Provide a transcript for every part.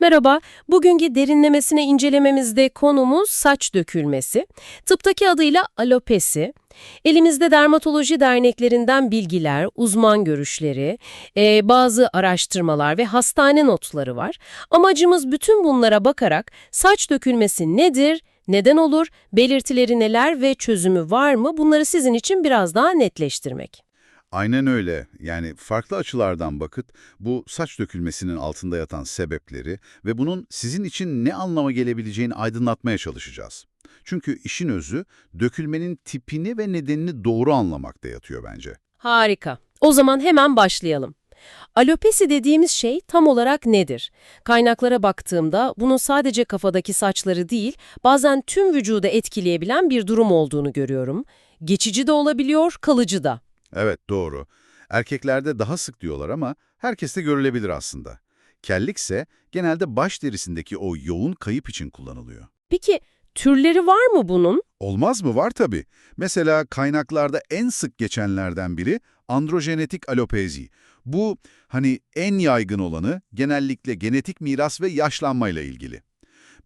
Merhaba, bugünkü derinlemesine incelememizde konumuz saç dökülmesi. Tıptaki adıyla alopesi. Elimizde dermatoloji derneklerinden bilgiler, uzman görüşleri, eee, bazı araştırmalar ve hastane notları var. Amacımız bütün bunlara bakarak saç dökülmesi nedir, neden olur, belirtileri neler ve çözümü var mı bunları sizin için biraz daha netleştirmek. Aynen öyle. Yani farklı açılardan bakıp bu saç dökülmesinin altında yatan sebepleri ve bunun sizin için ne anlama gelebileceğini aydınlatmaya çalışacağız. Çünkü işin özü dökülmenin tipini ve nedenini doğru anlamakta yatıyor bence. Harika. O zaman hemen başlayalım. Alopesi dediğimiz şey tam olarak nedir? Kaynaklara baktığımda bunun sadece kafadaki saçları değil, bazen tüm vücuda etkileyebilen bir durum olduğunu görüyorum. Geçici de olabiliyor, kalıcı da. Evet doğru. Erkeklerde daha sık diyorlar ama herkeste görülebilir aslında. Kellikse genelde baş derisindeki o yoğun kayıp için kullanılıyor. Peki türleri var mı bunun? Olmaz mı? Var tabii. Mesela kaynaklarda en sık geçenlerden biri androjenetik alopezi. Bu hani en yaygın olanı genellikle genetik miras ve yaşlanmayla ilgili.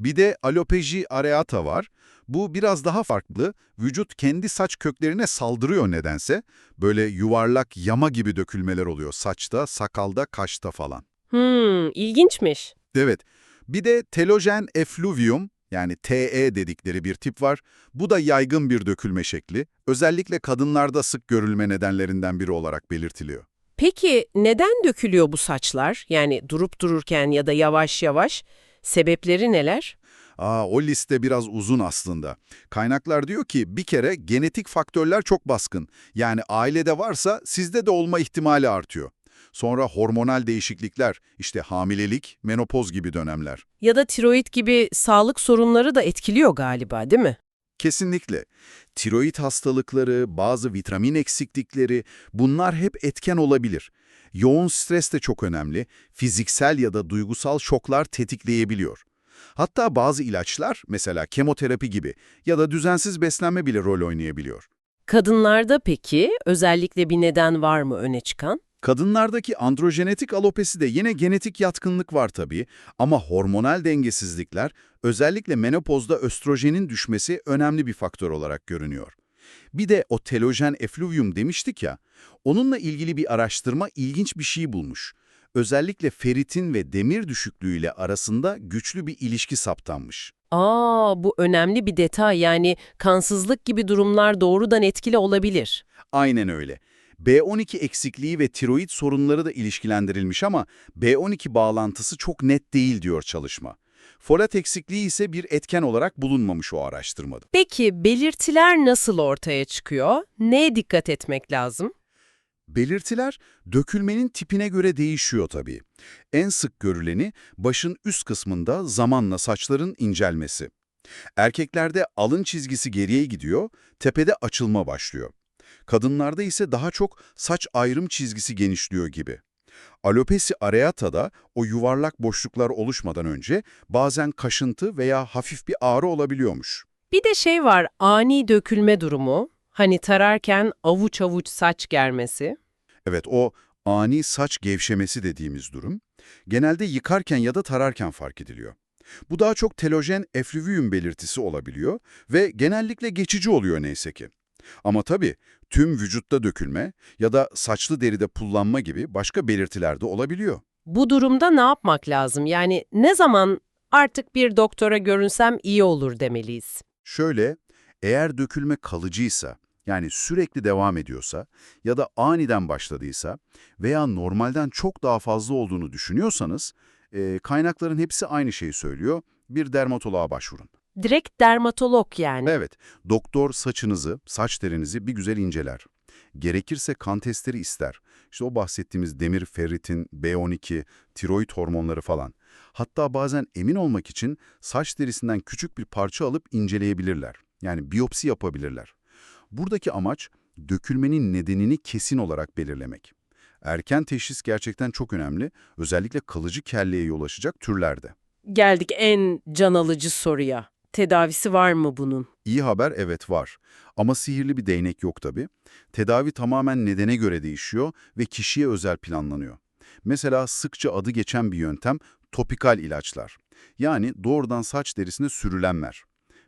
Bir de alopecia areata var. Bu biraz daha farklı. Vücut kendi saç köklerine saldırıyor nedense. Böyle yuvarlak yama gibi dökülmeler oluyor saçta, sakalda, kaşta falan. Hmm, ilginçmiş. Evet. Bir de telojen effluvium yani TE dedikleri bir tip var. Bu da yaygın bir dökülme şekli. Özellikle kadınlarda sık görülme nedenlerinden biri olarak belirtiliyor. Peki neden dökülüyor bu saçlar? Yani durup dururken ya da yavaş yavaş sebepleri neler? Aa, o liste biraz uzun aslında. Kaynaklar diyor ki bir kere genetik faktörler çok baskın. Yani ailede varsa sizde de olma ihtimali artıyor. Sonra hormonal değişiklikler, işte hamilelik, menopoz gibi dönemler. Ya da tiroid gibi sağlık sorunları da etkiliyor galiba değil mi? Kesinlikle. Tiroid hastalıkları, bazı vitamin eksiklikleri bunlar hep etken olabilir. Yoğun stres de çok önemli. Fiziksel ya da duygusal şoklar tetikleyebiliyor. Hatta bazı ilaçlar, mesela kemoterapi gibi ya da düzensiz beslenme bile rol oynayabiliyor. Kadınlarda peki özellikle bir neden var mı öne çıkan? Kadınlardaki androjenetik alopesi de yine genetik yatkınlık var tabii ama hormonal dengesizlikler özellikle menopozda östrojenin düşmesi önemli bir faktör olarak görünüyor. Bir de o telojen effluvium demiştik ya, onunla ilgili bir araştırma ilginç bir şey bulmuş. Özellikle feritin ve demir düşüklüğüyle arasında güçlü bir ilişki saptanmış. Aa, bu önemli bir detay yani kansızlık gibi durumlar doğrudan etkili olabilir. Aynen öyle. B12 eksikliği ve tiroid sorunları da ilişkilendirilmiş ama B12 bağlantısı çok net değil diyor çalışma. Folat eksikliği ise bir etken olarak bulunmamış o araştırmada. Peki belirtiler nasıl ortaya çıkıyor? Neye dikkat etmek lazım? Belirtiler dökülmenin tipine göre değişiyor tabii. En sık görüleni başın üst kısmında zamanla saçların incelmesi. Erkeklerde alın çizgisi geriye gidiyor, tepede açılma başlıyor. Kadınlarda ise daha çok saç ayrım çizgisi genişliyor gibi. Alopesi areata'da o yuvarlak boşluklar oluşmadan önce bazen kaşıntı veya hafif bir ağrı olabiliyormuş. Bir de şey var ani dökülme durumu. Hani tararken avuç avuç saç germesi. Evet o ani saç gevşemesi dediğimiz durum genelde yıkarken ya da tararken fark ediliyor. Bu daha çok telojen effluvium belirtisi olabiliyor ve genellikle geçici oluyor neyse ki. Ama tabii tüm vücutta dökülme ya da saçlı deride pullanma gibi başka belirtiler de olabiliyor. Bu durumda ne yapmak lazım? Yani ne zaman artık bir doktora görünsem iyi olur demeliyiz? Şöyle, eğer dökülme kalıcıysa, yani sürekli devam ediyorsa ya da aniden başladıysa veya normalden çok daha fazla olduğunu düşünüyorsanız, e, kaynakların hepsi aynı şeyi söylüyor, bir dermatoloğa başvurun. Direkt dermatolog yani. Evet, doktor saçınızı, saç derinizi bir güzel inceler. Gerekirse kan testleri ister. İşte o bahsettiğimiz demir, ferritin, B12, tiroid hormonları falan. Hatta bazen emin olmak için saç derisinden küçük bir parça alıp inceleyebilirler. Yani biyopsi yapabilirler. Buradaki amaç dökülmenin nedenini kesin olarak belirlemek. Erken teşhis gerçekten çok önemli, özellikle kalıcı kelleye yol açacak türlerde. Geldik en can alıcı soruya. Tedavisi var mı bunun? İyi haber evet var. Ama sihirli bir değnek yok tabii. Tedavi tamamen nedene göre değişiyor ve kişiye özel planlanıyor. Mesela sıkça adı geçen bir yöntem topikal ilaçlar. Yani doğrudan saç derisine sürülenler.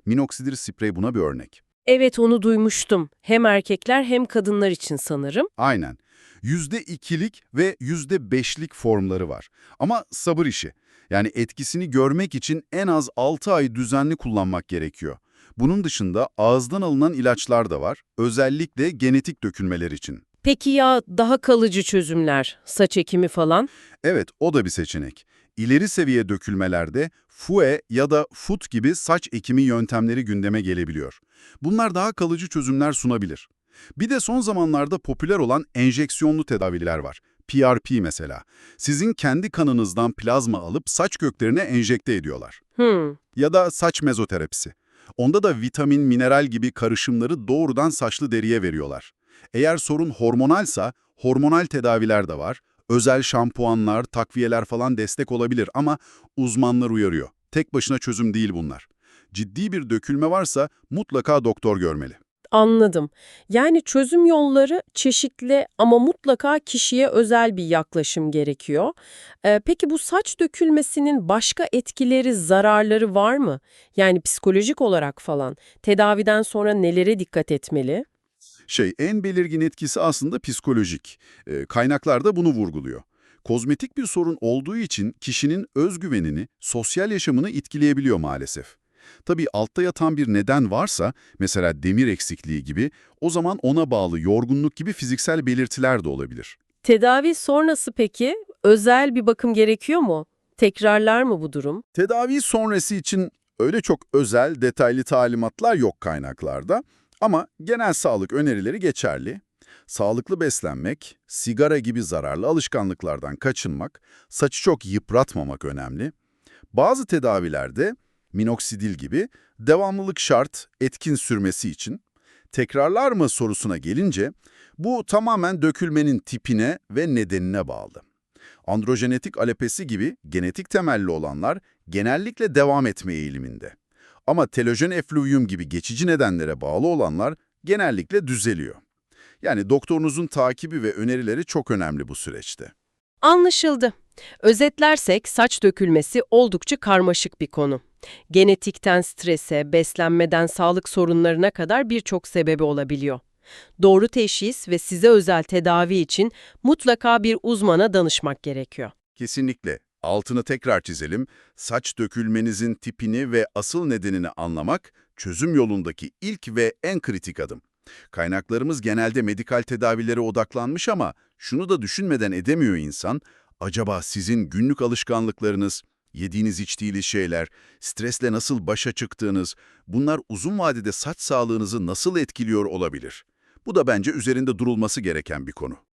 Minoksidir sprey buna bir örnek. Evet onu duymuştum. Hem erkekler hem kadınlar için sanırım. Aynen. %2'lik ve %5'lik formları var. Ama sabır işi. Yani etkisini görmek için en az 6 ay düzenli kullanmak gerekiyor. Bunun dışında ağızdan alınan ilaçlar da var. Özellikle genetik dökülmeler için. Peki ya daha kalıcı çözümler, saç ekimi falan? Evet, o da bir seçenek. İleri seviye dökülmelerde FUE ya da FUT gibi saç ekimi yöntemleri gündeme gelebiliyor. Bunlar daha kalıcı çözümler sunabilir. Bir de son zamanlarda popüler olan enjeksiyonlu tedaviler var. PRP mesela. Sizin kendi kanınızdan plazma alıp saç köklerine enjekte ediyorlar. Hmm. Ya da saç mezoterapisi. Onda da vitamin, mineral gibi karışımları doğrudan saçlı deriye veriyorlar. Eğer sorun hormonalsa, hormonal tedaviler de var. Özel şampuanlar, takviyeler falan destek olabilir ama uzmanlar uyarıyor. Tek başına çözüm değil bunlar. Ciddi bir dökülme varsa mutlaka doktor görmeli. Anladım. Yani çözüm yolları çeşitli ama mutlaka kişiye özel bir yaklaşım gerekiyor. Ee, peki bu saç dökülmesinin başka etkileri, zararları var mı? Yani psikolojik olarak falan. Tedaviden sonra nelere dikkat etmeli? Şey, en belirgin etkisi aslında psikolojik. Ee, kaynaklar da bunu vurguluyor. Kozmetik bir sorun olduğu için kişinin özgüvenini, sosyal yaşamını etkileyebiliyor maalesef. Tabii altta yatan bir neden varsa, mesela demir eksikliği gibi, o zaman ona bağlı yorgunluk gibi fiziksel belirtiler de olabilir. Tedavi sonrası peki özel bir bakım gerekiyor mu? Tekrarlar mı bu durum? Tedavi sonrası için öyle çok özel, detaylı talimatlar yok kaynaklarda ama genel sağlık önerileri geçerli. Sağlıklı beslenmek, sigara gibi zararlı alışkanlıklardan kaçınmak, saçı çok yıpratmamak önemli. Bazı tedavilerde minoksidil gibi devamlılık şart etkin sürmesi için. Tekrarlar mı sorusuna gelince bu tamamen dökülmenin tipine ve nedenine bağlı. Androjenetik alopesi gibi genetik temelli olanlar genellikle devam etme eğiliminde. Ama telojen efluviyum gibi geçici nedenlere bağlı olanlar genellikle düzeliyor. Yani doktorunuzun takibi ve önerileri çok önemli bu süreçte. Anlaşıldı. Özetlersek saç dökülmesi oldukça karmaşık bir konu. Genetikten strese, beslenmeden sağlık sorunlarına kadar birçok sebebi olabiliyor. Doğru teşhis ve size özel tedavi için mutlaka bir uzmana danışmak gerekiyor. Kesinlikle. Altını tekrar çizelim. Saç dökülmenizin tipini ve asıl nedenini anlamak çözüm yolundaki ilk ve en kritik adım. Kaynaklarımız genelde medikal tedavilere odaklanmış ama şunu da düşünmeden edemiyor insan. Acaba sizin günlük alışkanlıklarınız, yediğiniz içtiğiniz şeyler, stresle nasıl başa çıktığınız, bunlar uzun vadede saç sağlığınızı nasıl etkiliyor olabilir? Bu da bence üzerinde durulması gereken bir konu.